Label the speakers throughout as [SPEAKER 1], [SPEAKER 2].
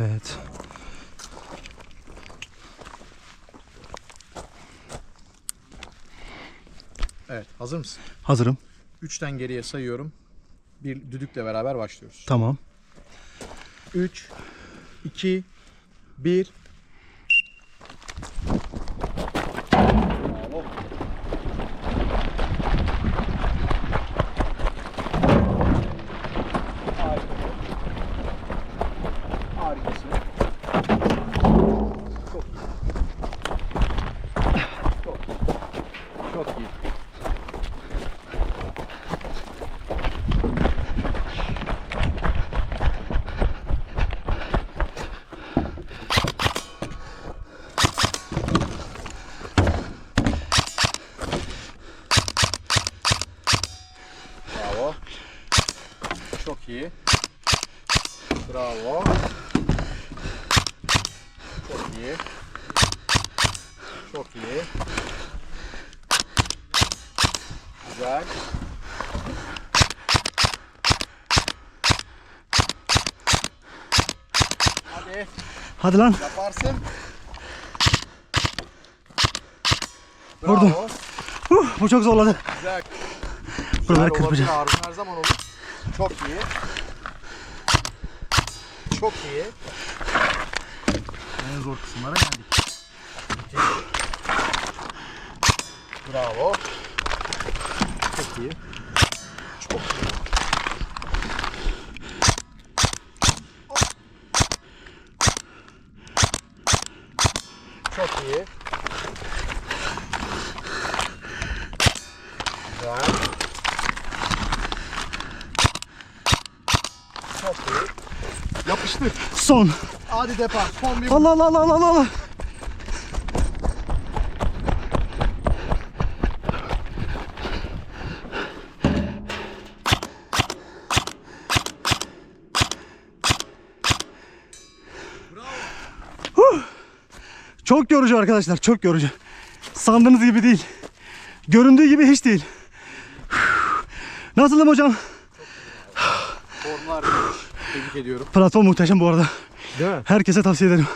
[SPEAKER 1] Evet.
[SPEAKER 2] Evet hazır mısın?
[SPEAKER 1] Hazırım.
[SPEAKER 2] 3'ten geriye sayıyorum. Bir düdükle beraber başlıyoruz.
[SPEAKER 1] Tamam.
[SPEAKER 2] 3, 2, 1. Çok iyi. Çok iyi. Çok iyi. Çok iyi. Güzel. Hadi
[SPEAKER 1] Hadi lan.
[SPEAKER 2] yaparsın.
[SPEAKER 1] Vurdum.
[SPEAKER 2] Bravo.
[SPEAKER 1] Huh, bu çok zorladı.
[SPEAKER 2] Güzel.
[SPEAKER 1] Buraları kırpacağım.
[SPEAKER 2] Harun her zaman olur. Çok iyi. Çok iyi. En zor kısımlara geldik. İki. Bravo. Çok iyi. Çok iyi. Çok iyi. Güzel. Çok iyi. Yapıştır.
[SPEAKER 1] Son.
[SPEAKER 2] Hadi depar. Son bir
[SPEAKER 1] Allah Allah Allah Allah Allah. Çok yorucu arkadaşlar, çok yorucu. Sandığınız gibi değil. Göründüğü gibi hiç değil. Nasılım hocam?
[SPEAKER 2] formlar. Tebrik ediyorum.
[SPEAKER 1] Platform muhteşem bu arada.
[SPEAKER 2] Değil mi?
[SPEAKER 1] Herkese tavsiye ederim.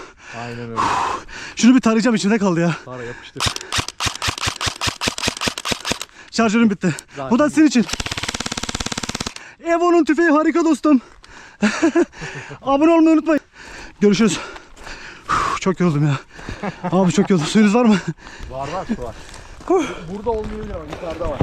[SPEAKER 2] Aynen öyle.
[SPEAKER 1] Şunu bir tarayacağım içinde kaldı ya.
[SPEAKER 2] Sara yapıştır.
[SPEAKER 1] Şarjörüm bitti.
[SPEAKER 2] Zaten
[SPEAKER 1] Bu da sizin için. Evo'nun tüfeği harika dostum. Abone olmayı unutmayın. Görüşürüz. Çok yoruldum ya. Abi çok yoruldum. Suyunuz var mı?
[SPEAKER 2] Var var su var. Burada olmuyor ama yukarıda var.